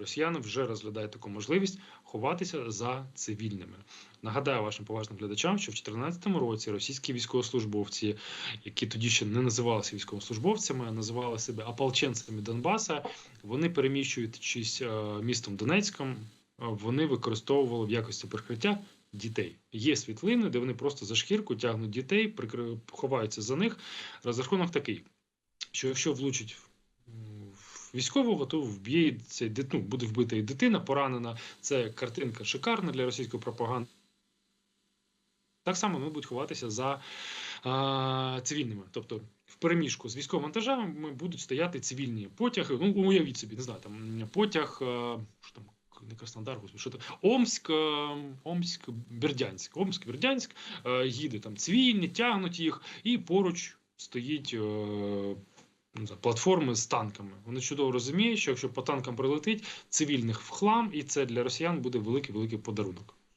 Росіяни вже розглядають таку можливість ховатися за цивільними. Нагадаю вашим поважним глядачам, що в 2014 році російські військовослужбовці, які тоді ще не називалися військовослужбовцями, а називали себе ополченцями Донбаса, вони переміщуючись е, містом Донецьком, е, вони використовували в якості прикриття дітей. Є світлини, де вони просто за шкірку тягнуть дітей, прикри... ховаються за них. Розрахунок такий, що якщо влучить військового, то вб'ється ну, буде вбита і дитина поранена. Це картинка шикарна для російської пропаганди. Так само вони будуть ховатися за а, цивільними. Тобто в переміжку з військовими вантажами будуть стояти цивільні потяги. Ну, уявіть собі, не знаю, там потяг, а, що там, не Краснодар, що там, Омськ, Омськ, Бердянськ. Омськ, Бердянськ, їде там цивільні, тягнуть їх, і поруч стоїть. Е, платформи з танками. Вони чудово розуміють, що якщо по танкам прилетить, цивільних в хлам, і це для росіян буде великий великий подарунок.